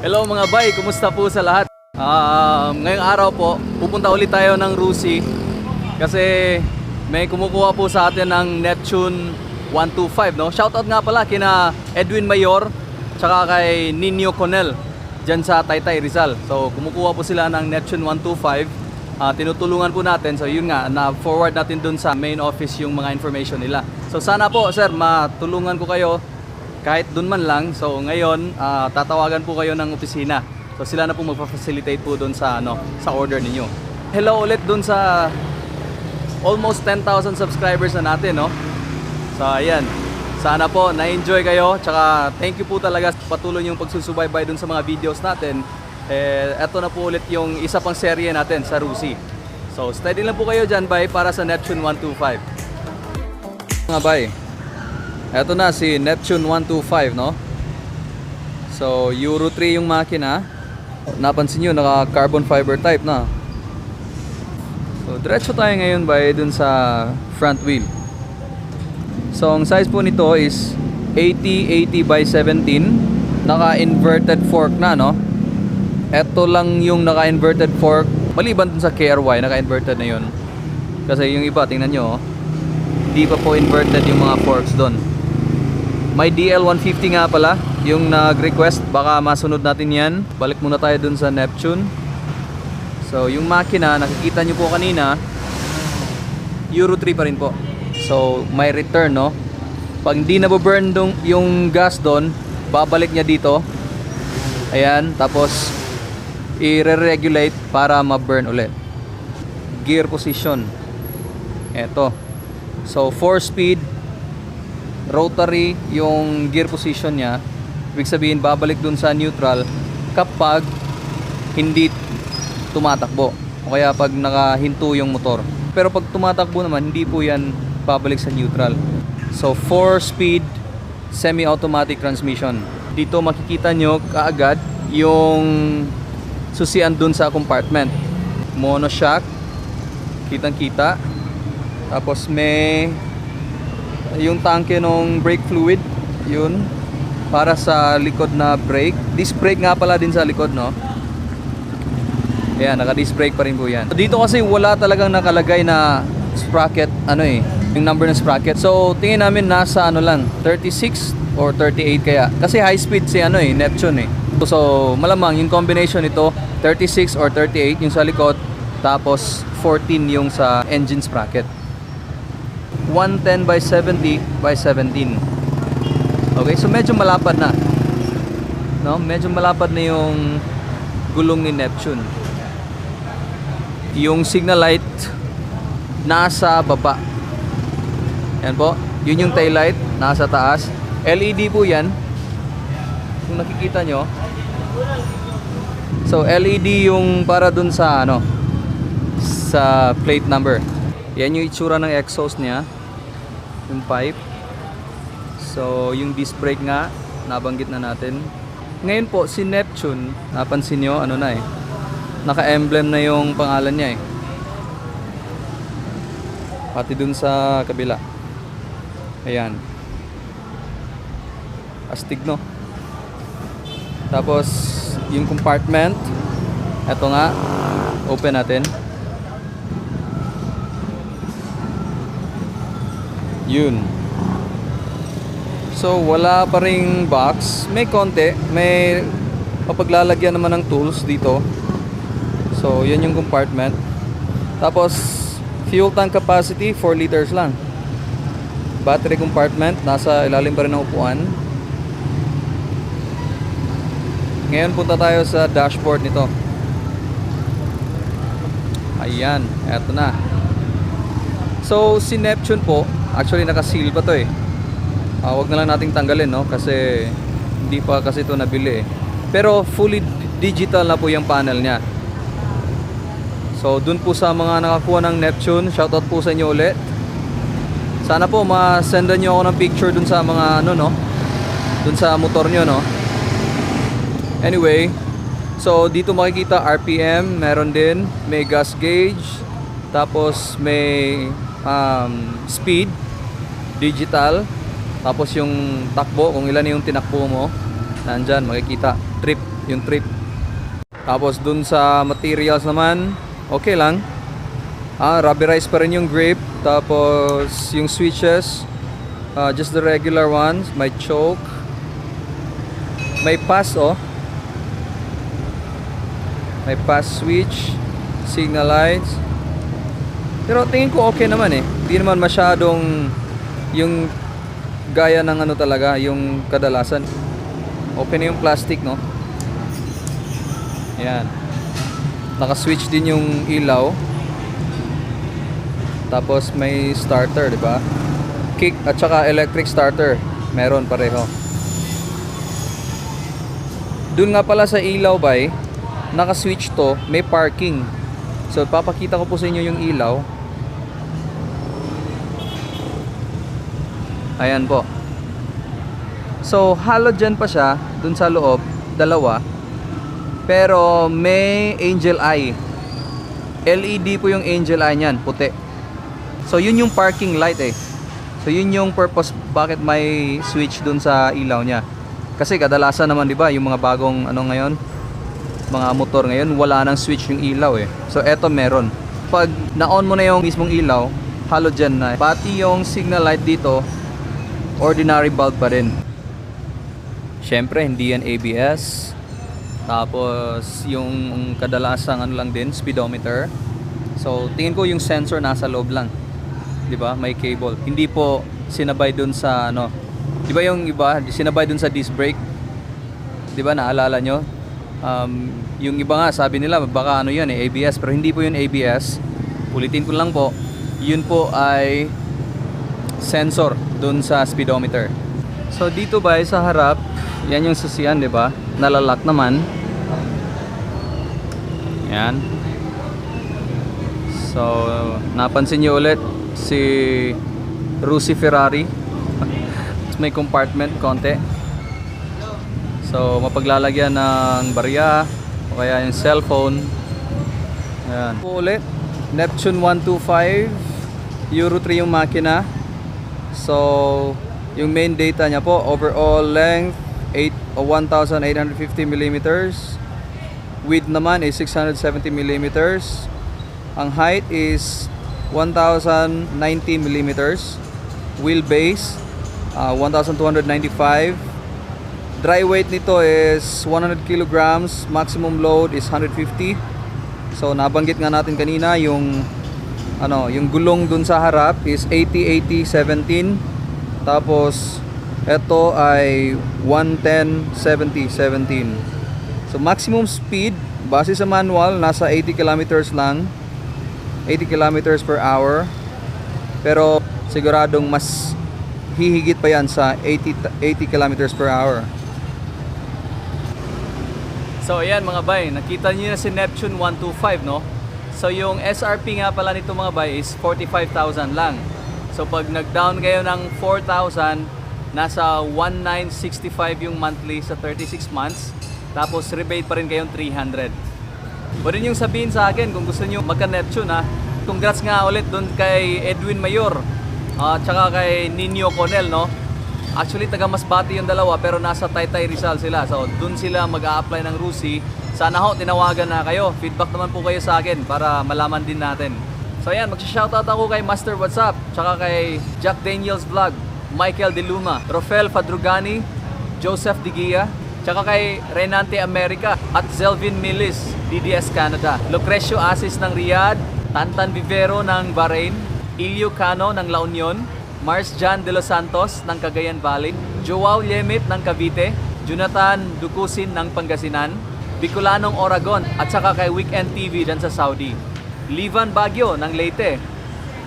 Hello mga bay, kumusta po sa lahat? Um, ngayong araw po, pupunta ulit tayo ng Rusi kasi may kumukuha po sa atin ng Neptune 125, no? Shoutout nga pala kina Edwin Mayor tsaka kay Nino Conel dyan sa Taytay Rizal. So, kumukuha po sila ng Neptune 125. Ah, tinutulungan po natin. So, yun nga, na-forward natin dun sa main office yung mga information nila. So, sana po, sir, matulungan ko kayo kahit dun man lang. So ngayon, ah, tatawagan po kayo ng opisina. So sila na po magpa-facilitate po dun sa ano, sa order ninyo. Hello ulit dun sa almost 10,000 subscribers na natin, no? So ayan. Sana po na-enjoy kayo. Tsaka thank you po talaga patuloy yung pagsusubaybay dun sa mga videos natin. Eh, eto na po ulit yung isa pang serye natin sa Rusi. So steady lang po kayo dyan, bye, para sa Neptune 125. Mga bye. Eto na si Neptune 125, no? So, Euro 3 yung makina. Napansin nyo, naka carbon fiber type na. So, diretso tayo ngayon by dun sa front wheel. So, ang size po nito is 80-80 by 17. Naka-inverted fork na, no? Eto lang yung naka-inverted fork. Maliban dun sa KRY, naka-inverted na yun. Kasi yung iba, tingnan nyo, oh. Di pa po inverted yung mga forks doon. May DL150 nga pala, yung nag-request, baka masunod natin yan. Balik muna tayo dun sa Neptune. So, yung makina, nakikita nyo po kanina, Euro 3 pa rin po. So, may return, no? Pag hindi nababurn dong, yung gas doon, babalik niya dito. Ayan, tapos i-regulate para ma-burn ulit. Gear position. Eto. So, 4 speed, rotary yung gear position niya. Ibig sabihin, babalik dun sa neutral kapag hindi tumatakbo. O kaya pag nakahinto yung motor. Pero pag tumatakbo naman, hindi po yan babalik sa neutral. So, 4 speed semi-automatic transmission. Dito makikita nyo kaagad yung susian dun sa compartment. Monoshock. Kitang-kita. Tapos may yung tanke ng brake fluid yun para sa likod na brake. Disc brake nga pala din sa likod no? Ayan, naka disc brake pa rin po yan. Dito kasi wala talagang nakalagay na sprocket ano eh yung number ng sprocket. So tingin namin nasa ano lang 36 or 38 kaya. Kasi high speed si ano eh Neptune eh. So malamang yung combination nito 36 or 38 yung sa likod tapos 14 yung sa engine sprocket 110 by 70 by 17. Okay, so medyo malapad na. No, medyo malapad na yung gulong ni Neptune. Yung signal light nasa baba. Yan po. Yun yung tail light nasa taas. LED po 'yan. Kung nakikita nyo. So LED yung para dun sa ano sa plate number. Yan yung itsura ng exhaust niya yung pipe. So, yung disc brake nga, nabanggit na natin. Ngayon po, si Neptune, napansin nyo, ano na eh, naka-emblem na yung pangalan niya eh. Pati dun sa kabila. Ayan. Astig no? Tapos, yung compartment, eto nga, open natin. Yun. So, wala pa ring box. May konti. May papaglalagyan naman ng tools dito. So, yan yung compartment. Tapos, fuel tank capacity, 4 liters lang. Battery compartment, nasa ilalim pa rin ng upuan. Ngayon, punta tayo sa dashboard nito. Ayan, eto na. So, si Neptune po, Actually naka-seal pa to eh. Ah, wag na lang nating tanggalin no kasi hindi pa kasi to nabili eh. Pero fully digital na po yung panel niya. So dun po sa mga nakakuha ng Neptune, shoutout po sa inyo ulit. Sana po ma-sendan niyo ako ng picture dun sa mga ano no. Dun sa motor niyo no. Anyway, so dito makikita RPM, meron din, may gas gauge, tapos may um, speed digital tapos yung takbo kung ilan yung tinakbo mo nandyan makikita trip yung trip. Tapos dun sa materials naman, okay lang. Ah, rubberized pa rin yung grip. Tapos yung switches, ah, just the regular ones. May choke. May pass oh. May pass switch, signal lights. Pero tingin ko okay naman eh. Hindi naman masyadong yung gaya ng ano talaga, yung kadalasan. Okay na yung plastic, no? Yan. Naka-switch din yung ilaw. Tapos may starter, di ba? Kick at saka electric starter. Meron pareho. Doon nga pala sa ilaw bay, naka-switch to, may parking. So papakita ko po sa inyo yung ilaw. Ayan po. So halogen pa siya dun sa loob, dalawa. Pero may angel eye. LED po yung angel eye niyan, puti. So yun yung parking light eh. So yun yung purpose bakit may switch dun sa ilaw niya. Kasi kadalasan naman 'di ba, yung mga bagong ano ngayon, mga motor ngayon wala nang switch yung ilaw eh. So eto meron. Pag na-on mo na yung mismong ilaw, halogen na. Pati yung signal light dito, ordinary bulb pa rin. Syempre hindi yan ABS. Tapos yung kadalasang ano lang din, speedometer. So tingin ko yung sensor nasa loob lang. 'Di ba? May cable. Hindi po sinabay dun sa ano. 'Di ba yung iba sinabay dun sa disc brake? 'Di ba naalala nyo? Um, yung iba nga sabi nila baka ano yun eh ABS pero hindi po yun ABS. Ulitin ko lang po. Yun po ay sensor dun sa speedometer. So dito ba sa harap, yan yung sasiyan, 'di ba? Nalalak naman. Yan. So, napansin niyo ulit si Rusi Ferrari. May compartment konti. So, mapaglalagyan ng barya o kaya yung cellphone. Ayan. Ulit, Neptune 125, Euro 3 yung makina. So, yung main data niya po, overall length 8 o 1,850 millimeters. Width naman is 670 millimeters. Ang height is 1,090 millimeters. Wheelbase, uh, 1,295. Dry weight nito is 100 kilograms. Maximum load is 150. So nabanggit nga natin kanina yung ano, yung gulong dun sa harap is 80 80 17. Tapos ito ay 110 70 17. So maximum speed base sa manual nasa 80 kilometers lang. 80 kilometers per hour. Pero siguradong mas hihigit pa yan sa 80 80 kilometers per hour. So ayan mga bay, nakita niyo na si Neptune 125 no? So yung SRP nga pala nito mga bay is 45,000 lang. So pag nag-down kayo ng 4,000, nasa 1,965 yung monthly sa 36 months. Tapos rebate pa rin kayong 300. Pwede nyo sabihin sa akin kung gusto nyo magka-Neptune ha. Congrats nga ulit doon kay Edwin Mayor at saka kay Nino Conel no. Actually taga Masbate yung dalawa pero nasa Taytay Rizal sila. So doon sila mag-a-apply ng Rusi. Sana ho tinawagan na kayo. Feedback naman po kayo sa akin para malaman din natin. So ayan, magsha-shoutout ako kay Master WhatsApp, tsaka kay Jack Daniels Vlog, Michael De Luma, Rofel Fadrugani, Joseph Digia, tsaka kay Renante America at Zelvin Milis, DDS Canada, Lucrecio Asis ng Riyadh, Tantan Vivero ng Bahrain, Ilio Cano ng La Union, Mars Jan De Los Santos ng Cagayan Valley, Joao Yemit ng Cavite, Jonathan Dukusin ng Pangasinan, Bicolanong Oragon at saka kay Weekend TV dyan sa Saudi. Livan Bagyo ng Leyte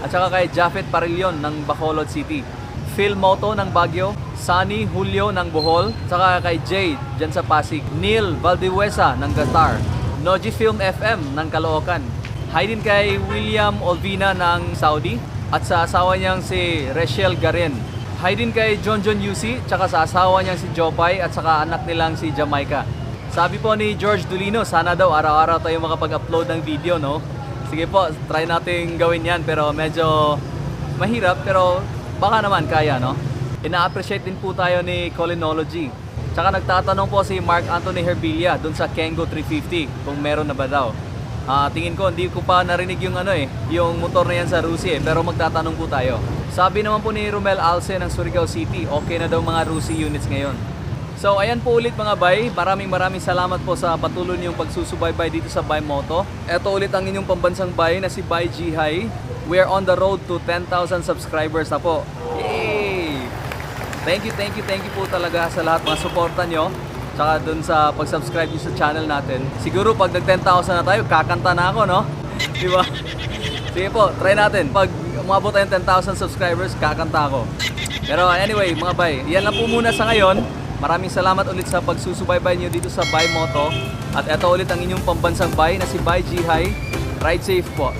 at saka kay Jafet Parillon ng Bacolod City. Phil Moto ng Baguio, Sunny Julio ng Bohol, saka kay Jade dyan sa Pasig, Neil Valdihuesa ng Qatar, Noji Film FM ng Caloocan, Hi din kay William Olvina ng Saudi at sa asawa niyang si Rachel Garen. Hi din kay John John Yusi tsaka sa asawa niyang si Jopay at saka anak nilang si Jamaica. Sabi po ni George Dulino, sana daw araw-araw tayo makapag-upload ng video, no? Sige po, try nating gawin yan pero medyo mahirap pero baka naman kaya, no? Ina-appreciate din po tayo ni Colinology. Tsaka nagtatanong po si Mark Anthony Herbilla dun sa Kengo 350 kung meron na ba daw. Ah, tingin ko hindi ko pa narinig yung ano eh, yung motor na yan sa Rusi eh, pero magtatanong po tayo. Sabi naman po ni Romel Alce ng Surigao City, okay na daw mga Rusi units ngayon. So ayan po ulit mga bay, maraming maraming salamat po sa patuloy niyong pagsusubaybay dito sa Bay Moto. Ito ulit ang inyong pambansang bay na si Bay Jihay. We are on the road to 10,000 subscribers na po. Yay! Thank you, thank you, thank you po talaga sa lahat mga suporta nyo. Tsaka dun sa pag-subscribe nyo sa channel natin. Siguro pag nag 10,000 na tayo, kakanta na ako, no? Di ba? Sige po, try natin. Pag umabot tayong 10,000 subscribers, kakanta ako. Pero anyway, mga bay, yan lang po muna sa ngayon. Maraming salamat ulit sa pagsusubaybay nyo dito sa Bay Moto. At ito ulit ang inyong pambansang bay na si Bay Jihay. Ride safe po.